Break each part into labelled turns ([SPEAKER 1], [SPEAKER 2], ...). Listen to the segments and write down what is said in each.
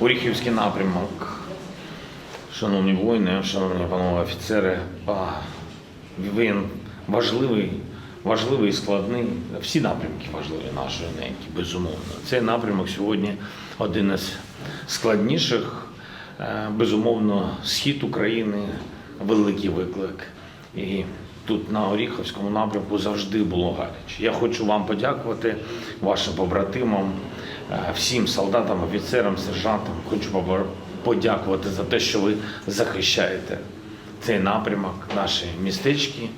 [SPEAKER 1] Оріхівський напрямок. Шановні воїни, шановні панове офіцери, він важливий, важливий і складний. Всі напрямки важливі нашої неньки, безумовно. Цей напрямок сьогодні один із складніших. Е, Безумовно, схід України великий виклик. І тут на Оріховському напрямку завжди було гаряче. Я хочу вам подякувати, вашим побратимам, е, всім солдатам, офіцерам, сержантам. Хочу подякувати за те, що ви захищаєте цей напрямок, наші містечки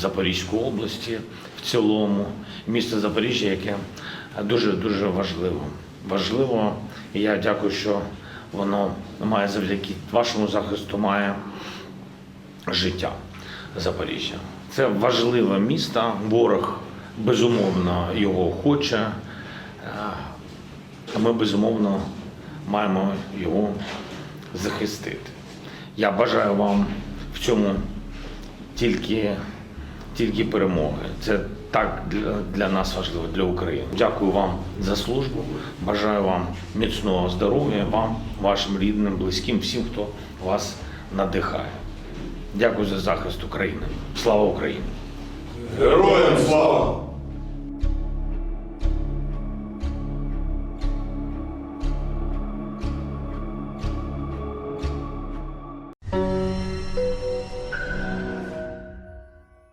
[SPEAKER 1] Запорізької області в цілому, місто Запоріжжя, яке дуже дуже важливо. Важливо, і я дякую, що воно має завдяки вашому захисту має життя Запоріжжя. Це важливе місто. Ворог безумовно його хоче. е, ми безумовно маємо його захистити. Я бажаю вам в цьому тільки, тільки перемоги. Це так для, для нас важливо, для України. Дякую вам за службу. Бажаю вам міцного здоров'я, вам, вашим рідним, близьким, всім, хто вас надихає. Дякую за захист України. Слава Україні!
[SPEAKER 2] Героям!